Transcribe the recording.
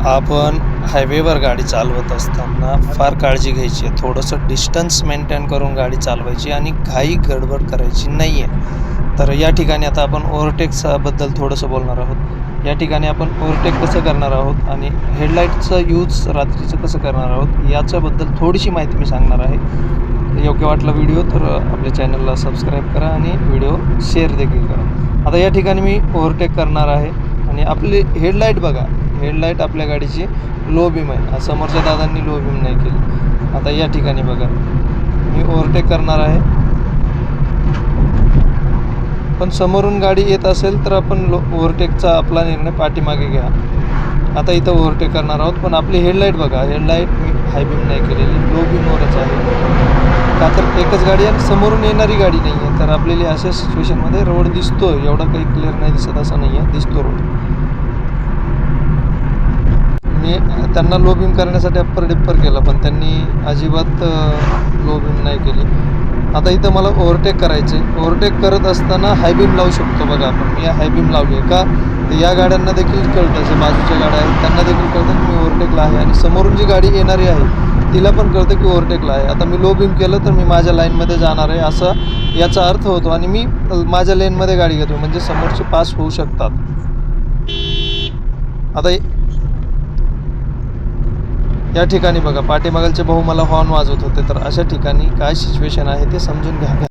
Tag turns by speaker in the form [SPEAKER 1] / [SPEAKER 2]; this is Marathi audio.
[SPEAKER 1] आपण हायवेवर गाडी चालवत असताना फार काळजी घ्यायची आहे. थोडंसं डिस्टन्स मेंटेन करून गाडी चालवायची आणि घाई गडबड करायची नाही आहे तर या ठिकाणी आता आपण ओव्हरटेकचाबद्दल थोडंसं बोलणार आहोत. या ठिकाणी आपण ओव्हरटेक कसं करणार आहोत आणि हेडलाईटचं यूज रात्रीचं कसं करणार आहोत याच्याबद्दल थोडीशी माहिती मी सांगणार आहे. योग्य वाटला व्हिडिओ तर आपल्या चॅनलला सबस्क्राईब करा आणि व्हिडिओ शेअर देखील करा. आता या ठिकाणी मी ओव्हरटेक करणार आहे आणि आपली हेडलाईट बघा. हेडलाईट आपल्या गाडीची लो बीम आहे. समोरच्या दादांनी लो बीम नाही केली. आता या ठिकाणी बघा. मी ओव्हरटेक करणार आहे. पण समोरून गाडी येत असेल तर आपण लो ओव्हरटेकचा आपला निर्णय पाठीमागे घ्या. आता इथं ओव्हरटेक करणार आहोत पण आपली हेडलाईट बघा. हेडलाईट मी हाय बीम नाही केलेली. लो बीमवरच आहे. का तर एकच गाडी आणि समोरून येणारी गाडी नाही आहे तर आपल्याला अशा सिच्युएशनमध्ये रोड दिसतो एवढा काही क्लिअर नाही दिसत असं नाही आहे दिसतो रोड मी त्यांना लो बीम करण्यासाठी अप्पर डिप्पर केला पण त्यांनी अजिबात लो बीम नाही केली. आता इथं मला ओव्हरटेक करायचे ओव्हरटेक करत असताना हाय बीम लावू शकतो बघा आपण. मी हाय बीम लावली आहे का? तर या गाड्यांना देखील कळतं. जे बाजूच्या गाड्या आहेत त्यांना देखील कळतं की मी ओव्हरटेकला आहे. आणि समोरून जी गाडी येणारी आहे तिला पण कळतं की ओव्हरटेकला आहे. आता मी लो बीम केलं तर मी माझ्या लाईनमध्ये जाणार आहे असा याचा अर्थ होतो. आणि मी माझ्या लेनमध्ये गाडी घेतो म्हणजे समोरचे पास होऊ शकतात. आता या ठिकाणी बघा पाठीमागलचे भाऊ मला हॉर्न वाजवत होते तर अशा ठिकाणी काय सिच्युएशन आहे ते समजून घ्या.